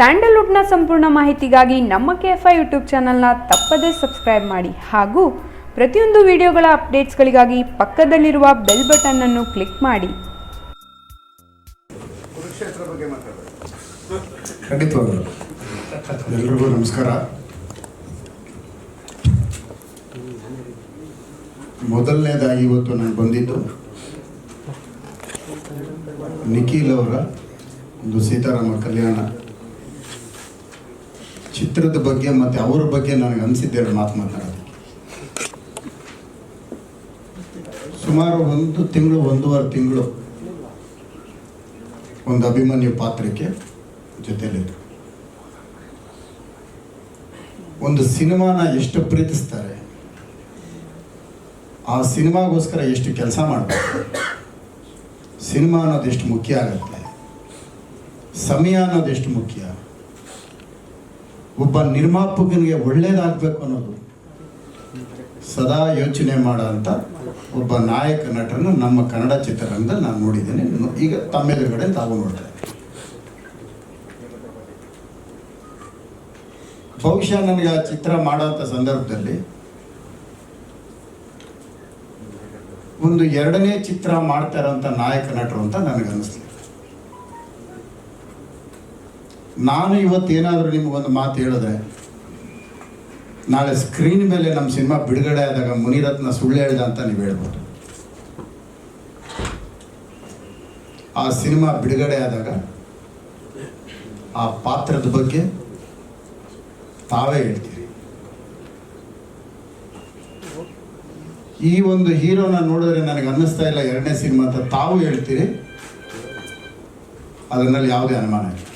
ಸ್ಯಾಂಡಲ್ವುಡ್ನ ಸಂಪೂರ್ಣ ಮಾಹಿತಿಗಾಗಿ ನಮ್ಮ ಕೆ ಎಫ್ ಐ ಯೂಟ್ಯೂಬ್ ಚಾನಲ್ನ ತಪ್ಪದೇ ಸಬ್ಸ್ಕ್ರೈಬ್ ಮಾಡಿ. ಹಾಗೂ ಪ್ರತಿಯೊಂದು ವಿಡಿಯೋಗಳ ಅಪ್ಡೇಟ್ಸ್ಗಳಿಗಾಗಿ ಪಕ್ಕದಲ್ಲಿರುವ ಬೆಲ್ ಬಟನ್ ಅನ್ನು ಕ್ಲಿಕ್ ಮಾಡಿ. ಎಲ್ರಿಗೂ ನಮಸ್ಕಾರ. ಮೊದಲನೇದಾಗಿ ಇವತ್ತು ನಾನು ಬಂದಿದ್ದು ನಿಖಿಲ್ ಅವರ, ಒಂದು ಸೀತಾರಾಮ ಕಲ್ಯಾಣ ಚಿತ್ರದ ಬಗ್ಗೆ ಮತ್ತು ಅವರ ಬಗ್ಗೆ ನನಗೆ ಅನಿಸಿದ್ದೇನೆ ಮಾತು ಮಾತಾಡೋದು. ಸುಮಾರು ಒಂದು ತಿಂಗಳು, ಒಂದೂವರೆ ತಿಂಗಳು ಒಂದು ಅಭಿಮನ್ಯು ಪಾತ್ರಕ್ಕೆ ಜೊತೆಯಲ್ಲಿದ್ದರು. ಒಂದು ಸಿನಿಮಾನ ಎಷ್ಟು ಪ್ರೀತಿಸ್ತಾರೆ, ಆ ಸಿನಿಮಾಗೋಸ್ಕರ ಎಷ್ಟು ಕೆಲಸ ಮಾಡ್ತಾರೆ, ಸಿನಿಮಾ ಅನ್ನೋದು ಎಷ್ಟು ಮುಖ್ಯ ಆಗುತ್ತೆ, ಸಮಯ ಅನ್ನೋದು ಎಷ್ಟು ಮುಖ್ಯ ಒಬ್ಬ ನಿರ್ಮಾಪಕನಿಗೆ ಒಳ್ಳೇದಾಗಬೇಕು ಅನ್ನೋದು. ಸದಾ ಯೋಚನೆ ಮಾಡೋ ಅಂತ ಒಬ್ಬ ನಾಯಕ ನಟರನ್ನು ನಮ್ಮ ಕನ್ನಡ ಚಿತ್ರರಂಗದಲ್ಲಿ ನಾನು ನೋಡಿದ್ದೇನೆ. ಈಗ ತಮ್ಮೆದುರುಗಡೆ ತಾವು ನೋಡ್ತಾ. ಬಹುಶಃ ನನಗೆ ಆ ಚಿತ್ರ ಮಾಡೋಂಥ ಸಂದರ್ಭದಲ್ಲಿ ಒಂದು ಎರಡನೇ ಚಿತ್ರ ಮಾಡ್ತಾ ಇರೋಂಥ ನಾಯಕ ನಟರು ಅಂತ ನನಗನ್ನಿಸ್ಲಿಲ್ಲ ನಾನು ಇವತ್ತೇನಾದರೂ ನಿಮಗೊಂದು ಮಾತು ಹೇಳಿದ್ರೆ, ನಾಳೆ ಸ್ಕ್ರೀನ್ ಮೇಲೆ ನಮ್ಮ ಸಿನಿಮಾ ಬಿಡುಗಡೆ ಆದಾಗ ಮುನಿರತ್ನ ಸುಳ್ಳು ಹೇಳ್ದ ಅಂತ ನೀವು ಹೇಳ್ಬೋದು. ಆ ಸಿನಿಮಾ ಬಿಡುಗಡೆ ಆದಾಗ ಆ ಪಾತ್ರದ ಬಗ್ಗೆ ತಾವೇ ಹೇಳ್ತೀರಿ. ಈ ಒಂದು ಹೀರೋನ ನೋಡಿದ್ರೆ ನನಗೆ ಅನ್ನಿಸ್ತಾ ಇಲ್ಲ, ಎರಡನೇ ಸಿನಿಮಾ ಅಂತ ತಾವು ಹೇಳ್ತೀರಿ. ಅದರಲ್ಲಿ ಯಾವುದೇ ಅನುಮಾನ ಇಲ್ಲ.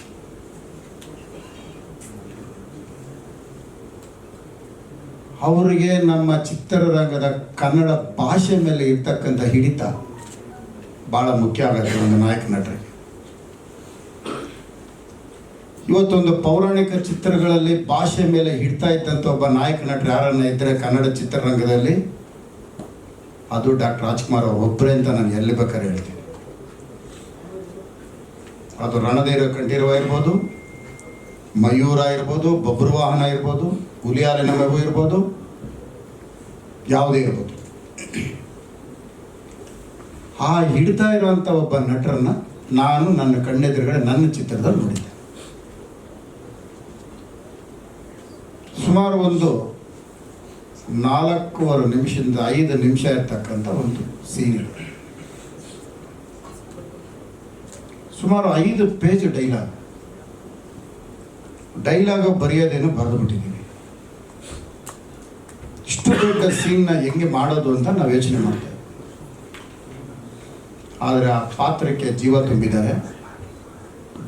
ಅವರಿಗೆ ನಮ್ಮ ಚಿತ್ರರಂಗದ ಕನ್ನಡ ಭಾಷೆ ಮೇಲೆ ಇರ್ತಕ್ಕಂಥ ಹಿಡಿತ ಭಾಳ ಮುಖ್ಯ ಆಗುತ್ತೆ ಒಂದು ನಾಯಕ ನಟರಿಗೆ. ಇವತ್ತೊಂದು ಪೌರಾಣಿಕ ಚಿತ್ರಗಳಲ್ಲಿ ಭಾಷೆ ಮೇಲೆ ಹಿಡ್ತಾ ಇದ್ದಂಥ ಒಬ್ಬ ನಾಯಕ ನಟರು ಯಾರನ್ನ ಇದ್ದರೆ ಕನ್ನಡ ಚಿತ್ರರಂಗದಲ್ಲಿ? ಅದು ಡಾಕ್ಟರ್ ರಾಜ್ಕುಮಾರ್ ಒಬ್ಬರೇ ಅಂತ ನಾನು ಎಲ್ಲಿ ಬೇಕಾದ್ರೆ ಹೇಳ್ತೀನಿ. ಅದು ರಣದೇರ ಕಂಠೀರವ ಇರ್ಬೋದು, ಮಯೂರ ಇರ್ಬೋದು ಬಬ್ರುವಾಹನ ಇರ್ಬೋದು ಹುಲಿಯಾಲಿನ ಮಗು ಇರ್ಬೋದು, ಯಾವುದೇ ಇರ್ಬೋದು. ಆ ಹಿಡಿತಾ ಇರುವಂಥ ಒಬ್ಬ ನಟರನ್ನ ನಾನು ನನ್ನ ಕಣ್ಣೆದುರುಗಡೆ ನನ್ನ ಚಿತ್ರದಲ್ಲಿ ನೋಡಿದ್ದೆ. ಸುಮಾರು ಒಂದು ನಾಲ್ಕೂವರೆ ನಿಮಿಷದಿಂದ ಐದು ನಿಮಿಷ ಇರ್ತಕ್ಕಂಥ ಒಂದು ಸೀನ್ ಸುಮಾರು ಐದು ಪೇಜ್ ಡೈಲಾಗ್ ಡೈಲಾಗ್ ಬರೆಯೋದೇನು ಬರೆದು ಇಷ್ಟು ದೊಡ್ಡ ಸೀನ್ನ ಹೆಂಗೆ ಮಾಡೋದು ಅಂತ ನಾವು ಯೋಚನೆ ಮಾಡ್ತೇವೆ. ಆದರೆ ಆ ಪಾತ್ರಕ್ಕೆ ಜೀವ ತುಂಬಿದ್ದಾರೆ.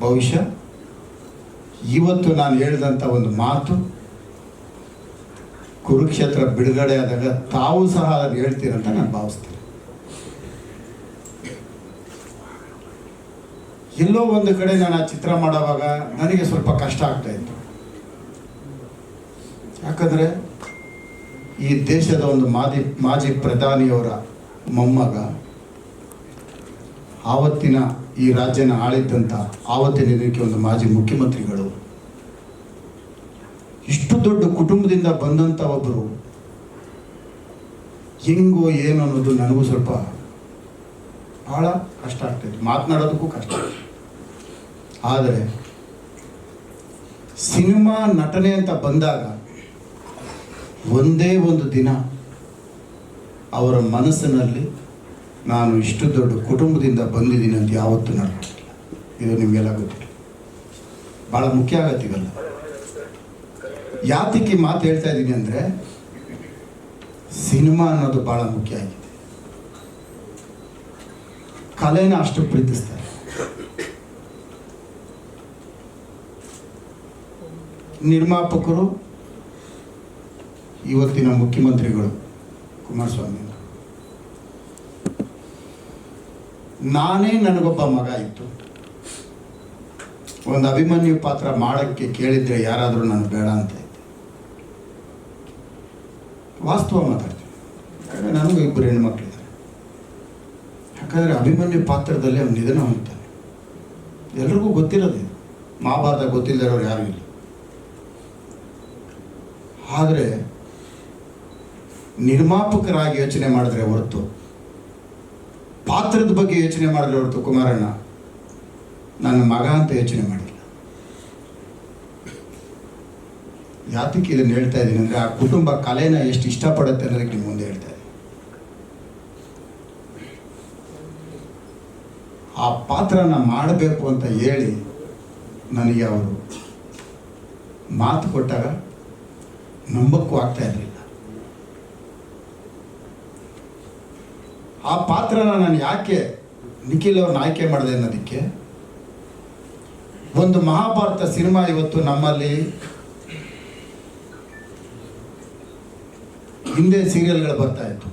ಬಹುಶಃ ಇವತ್ತು ನಾನು ಹೇಳಿದಂಥ ಒಂದು ಮಾತು, ಕುರುಕ್ಷೇತ್ರ ಬಿಡುಗಡೆ ಆದಾಗ ತಾವು ಸಹ ಅದನ್ನು ಹೇಳ್ತೀರಂತ ನಾನು ಭಾವಿಸ್ತೀನಿ. ಎಲ್ಲೋ ಒಂದು ಕಡೆ ನಾನು ಆ ಚಿತ್ರ ಮಾಡೋವಾಗ ನನಗೆ ಸ್ವಲ್ಪ ಕಷ್ಟ ಆಗ್ತಾ ಇತ್ತು. ಯಾಕಂದರೆ ಈ ದೇಶದ ಒಂದು ಮಾಜಿ ಮಾಜಿ ಪ್ರಧಾನಿಯವರ ಮೊಮ್ಮಗ ಆವತ್ತಿನ ಈ ರಾಜ್ಯನ ಆಳಿದ್ದಂಥ ಆವತ್ತಿನ ಇದಕ್ಕೆ ಒಂದು ಮಾಜಿ ಮುಖ್ಯಮಂತ್ರಿಗಳು. ಇಷ್ಟು ದೊಡ್ಡ ಕುಟುಂಬದಿಂದ ಬಂದಂಥ ಒಬ್ಬರು ಹೆಂಗೋ ಏನು ಅನ್ನೋದು ನನಗೂ ಸ್ವಲ್ಪ ಭಾಳ ಕಷ್ಟ ಆಗ್ತೈತೆ ಮಾತನಾಡೋದಕ್ಕೂ ಕಷ್ಟ. ಆದರೆ ಸಿನಿಮಾ ನಟನೆ ಅಂತ ಬಂದಾಗ ಒಂದೇ ಒಂದು ದಿನ ಅವರ ಮನಸ್ಸಿನಲ್ಲಿ ನಾನು ಇಷ್ಟು ದೊಡ್ಡ ಕುಟುಂಬದಿಂದ ಬಂದಿದ್ದೀನಿ ಅಂತ ಯಾವತ್ತೂ ನಡೆದಿಲ್ಲ ಇದು ನಿಮಗೆಲ್ಲ ಗೊತ್ತಿಲ್ಲ ಭಾಳ ಮುಖ್ಯ ಆಗತ್ತೀವಲ್ಲ ಯಾತಿಕೆ ಯಾತಕ್ಕೆ ಮಾತು ಹೇಳ್ತಾ ಇದ್ದೀನಿ ಅಂದರೆ, ಸಿನಿಮಾ ಅನ್ನೋದು ಭಾಳ ಮುಖ್ಯ ಆಗಿದೆ. ಕಲೆನ ಅಷ್ಟು ಪ್ರೀತಿಸ್ತಾರೆ. ನಿರ್ಮಾಪಕರು ಇವತ್ತಿನ ಮುಖ್ಯಮಂತ್ರಿಗಳು ಕುಮಾರಸ್ವಾಮಿ. ನಾನೇ ನನಗೊಬ್ಬ ಮಗ ಇತ್ತು. ಒಂದು ಅಭಿಮನ್ಯು ಪಾತ್ರ ಮಾಡೋಕ್ಕೆ ಕೇಳಿದ್ರೆ ಯಾರಾದರೂ ನಾನು ಬೇಡ ಅಂತ ಇದ್ದೆ. ವಾಸ್ತವ ಮಾತಾಡ್ತೀನಿ. ನನಗೂ ಇಬ್ಬರು ಹೆಣ್ಮಕ್ಳಿದ್ದಾರೆ. ಯಾಕಂದರೆ ಅಭಿಮನ್ಯು ಪಾತ್ರದಲ್ಲಿ ಅವನು ನಿಧನ ಹೊಂದ್ತಾನೆ. ಎಲ್ರಿಗೂ ಗೊತ್ತಿರೋದು ಮಹಾಭಾರತ ಗೊತ್ತಿಲ್ಲದವ್ರು ಯಾರೂ ಇಲ್ಲ. ಆದರೆ ನಿರ್ಮಾಪಕರಾಗಿ ಯೋಚನೆ ಮಾಡಿದ್ರೆ ಹೊರತು, ಪಾತ್ರದ ಬಗ್ಗೆ ಯೋಚನೆ ಮಾಡಿದ್ರೆ ಹೊರತು ಕುಮಾರಣ್ಣ ನನ್ನ ಮಗ ಅಂತ ಯೋಚನೆ ಮಾಡಿಲ್ಲ. ಯಾತಕ್ಕೆ ಇದನ್ನು ಹೇಳ್ತಾ ಇದ್ದೀನಿ ಅಂದರೆ, ಆ ಕುಟುಂಬ ಕಲೆನ ಎಷ್ಟು ಇಷ್ಟಪಡುತ್ತೆ ಅನ್ನೋದಕ್ಕೆ ನಿಮ್ಮ ಮುಂದೆ ಹೇಳ್ತಾ ಆ ಪಾತ್ರನ ಮಾಡಬೇಕು ಅಂತ ಹೇಳಿ ನನಗೆ ಅವರು ಮಾತು ಕೊಟ್ಟಾಗ ನಂಬಕ್ಕೂ ಆಗ್ತಾ ಇರಲಿಲ್ಲ. ಆ ಪಾತ್ರನ ನಾನು ಯಾಕೆ ನಿಖಿಲ್ ಅವ್ರನ್ನ ಆಯ್ಕೆ ಮಾಡಿದೆ ಅನ್ನೋದಕ್ಕೆ ಒಂದು ಮಹಾಭಾರತ ಸಿನಿಮಾ ಇವತ್ತು ನಮ್ಮಲ್ಲಿ ಹಿಂದೆ ಸೀರಿಯಲ್ಗಳು ಬರ್ತಾ ಇತ್ತು.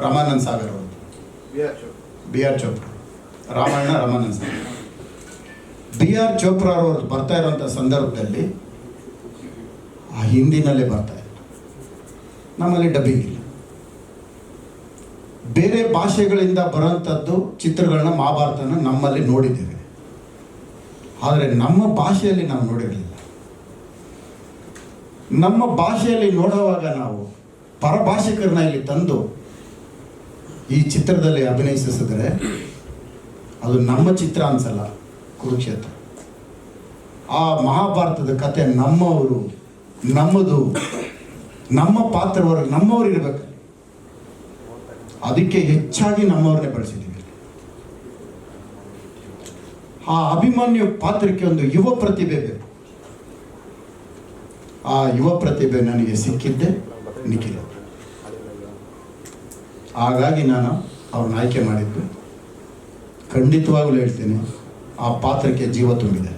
ರಮಾನಂದ್ ಸಾಗರ್ ಅವರು B R Chopra. Ramayana Ramanand Sagar. B R Chopra ಅವರು ಬರ್ತಾ ಇರುವಂಥ ಸಂದರ್ಭದಲ್ಲಿ ಆ ಹಿಂದಿನಲ್ಲೇ ಬರ್ತಾ ಇತ್ತು. ನಮ್ಮಲ್ಲಿ ಡಬ್ಬಿಂಗ್ ಇಲ್ಲ. ಬೇರೆ ಭಾಷೆಗಳಿಂದ ಬರೋಂಥದ್ದು ಚಿತ್ರಗಳನ್ನ ಮಹಾಭಾರತನ ನಮ್ಮಲ್ಲಿ ನೋಡಿದ್ದೇವೆ. ಆದರೆ ನಮ್ಮ ಭಾಷೆಯಲ್ಲಿ ನಾವು ನೋಡಿರಲಿಲ್ಲ. ನಮ್ಮ ಭಾಷೆಯಲ್ಲಿ ನೋಡುವಾಗ ನಾವು ಪರಭಾಷಿಕರನ್ನ ಇಲ್ಲಿ ತಂದು ಈ ಚಿತ್ರದಲ್ಲಿ ಅಭಿನಯಿಸಿದ್ರೆ ಅದು ನಮ್ಮ ಚಿತ್ರ ಅನ್ಸಲ್ಲ, ಕುರುಕ್ಷೇತ್ರ. ಆ ಮಹಾಭಾರತದ ಕತೆ ನಮ್ಮವರು, ನಮ್ಮದು, ನಮ್ಮ ಪಾತ್ರವರು ನಮ್ಮವ್ರು ಇರ್ಬೇಕು ಅದಕ್ಕೆ ಹೆಚ್ಚಾಗಿ ನಮ್ಮವ್ರನ್ನೇ ಬಳಸಿದ್ದೀವಿ. ಆ ಅಭಿಮನ್ಯು ಪಾತ್ರಕ್ಕೆ ಒಂದು ಯುವ ಪ್ರತಿಭೆ ಬೇಕು. ಆ ಯುವ ಪ್ರತಿಭೆ ನನಗೆ ಸಿಕ್ಕಿದ್ದೆ ನಿಖಿಲ್. ಹಾಗಾಗಿ ನಾನು ಅವ್ರನ್ನ ಆಯ್ಕೆ ಮಾಡಿದ್ದು. ಖಂಡಿತವಾಗ್ಲೂ ಹೇಳ್ತೀನಿ, ಆ ಪಾತ್ರಕ್ಕೆ ಜೀವ ತುಂಬಿದೆ.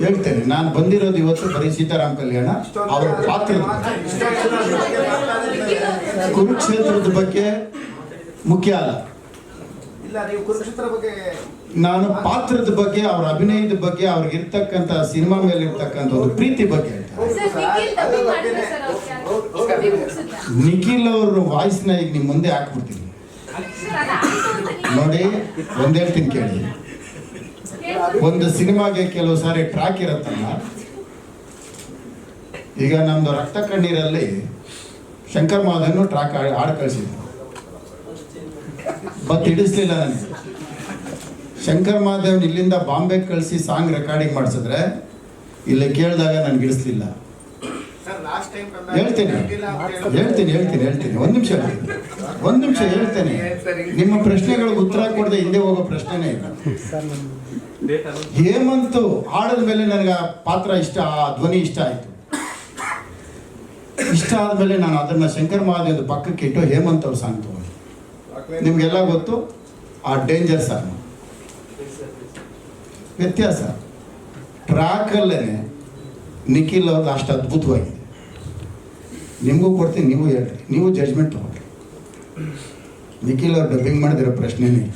ಹೇಳ್ತೇನೆ. ನಾನು ಬಂದಿರೋದು ಇವತ್ತು ಬರೀ ಸೀತಾರಾಮ್ ಕಲ್ಯಾಣ ಅವರ ಪಾತ್ರ. ಕುರುಕ್ಷೇತ್ರದ ಬಗ್ಗೆ ಮುಖ್ಯ ಅಲ್ಲ. ಇಲ್ಲ ನೀವು ಕುರುಕ್ಷೇತ್ರ ಬಗ್ಗೆ ನಾನು ಪಾತ್ರದ ಬಗ್ಗೆ ಅವ್ರ ಅಭಿನಯದ ಬಗ್ಗೆ ಅವ್ರಿಗೆ ಇರ್ತಕ್ಕಂತ ಸಿನಿಮಾ ಮೇಲೆ ಇರ್ತಕ್ಕಂತ ಒಂದು ಪ್ರೀತಿ ಬಗ್ಗೆ ನಿಖಿಲ್ ಅವರ ವಾಯ್ಸ್ನ ಈಗ ನಿಮ್ಮ ಮುಂದೆ ಹಾಕ್ಬಿಡ್ತೀನಿ. ನೋಡಿ ಒಂದ್ ಹೇಳ್ತೀನಿ ಕೇಳಿ. ಒಂದು ಸಿನಿಮಾಗೆ ಕೆಲವು ಸಾರಿ ಟ್ರ್ಯಾಕ್ ಇರತ್ತಲ್ಲ? ಈಗ ನಮ್ದು ರಕ್ತ ಕಣ್ಣೀರಲ್ಲಿ ಶಂಕರ್ ಮಾಧನ್ನು ಟ್ರ್ಯಾಕ್ ಹಾಡು ಕಳಿಸಿದ್ರು. ಬಟ್ ಹಿಡಿಸ್ಲಿಲ್ಲ ನನಗೆ. ಶಂಕರ್ ಮಾಧವನ್ ಇಲ್ಲಿಂದ ಬಾಂಬೆ ಕಳಿಸಿ ಸಾಂಗ್ ರೆಕಾರ್ಡಿಂಗ್ ಮಾಡಿಸಿದ್ರೆ, ಇಲ್ಲಿ ಕೇಳಿದಾಗ ನನ್ಗೆ ಟೈಮ್ ಹೇಳ್ತೀನಿ. ಹೇಳ್ತೀನಿ ಹೇಳ್ತೀನಿ. ಹೇಳ್ತೀನಿ ಒಂದ್ ನಿಮಿಷ ಹೇಳ್ತೀನಿ. ಒಂದ್ ನಿಮಿಷ ಹೇಳ್ತೇನೆ. ನಿಮ್ಮ ಪ್ರಶ್ನೆಗಳಿಗೆ ಉತ್ತರ ಕೊಡದೆ ಹಿಂದೆ ಹೋಗೋ ಪ್ರಶ್ನೆನೇ ಇಲ್ಲ. ಹೇಮಂತ್ ಹಾಡದ ಮೇಲೆ ನನಗೆ ಆ ಪಾತ್ರ ಇಷ್ಟ ಆ ಧ್ವನಿ ಇಷ್ಟ ಆಯ್ತು. ಇಷ್ಟ ಆದ್ಮೇಲೆ ನಾನು ಅದನ್ನ ಶಂಕರ್ ಮಹಾದೇವ್ ಪಕ್ಕಕ್ಕೆ ಇಟ್ಟು ಹೇಮಂತ್ ಅವ್ರ ಸಾಂಗ್ ತಗೊಂಡು. ನಿಮ್ಗೆಲ್ಲ ಗೊತ್ತು? ಆ ಡೇಂಜರ್ ಸಾಂಗ್ ವ್ಯತ್ಯಾಸ. ಟ್ರ್ಯಾಕಲ್ಲೇ ನಿಖಿಲ್ ಅವ್ರದ್ದು ಅಷ್ಟು ಅದ್ಭುತವಾಗಿದೆ ನಿಮಗೂ ಕೊಡ್ತೀನಿ ನೀವು ಹೇಳ್ರಿ. ನೀವು ಜಜ್ಮೆಂಟ್ ತಗೊಳ್ರಿ ನಿಖಿಲ್ ಅವ್ರು ಡಬ್ಬಿಂಗ್ ಮಾಡಿದಿರೋ ಪ್ರಶ್ನೆನೇ ಇಲ್ಲ.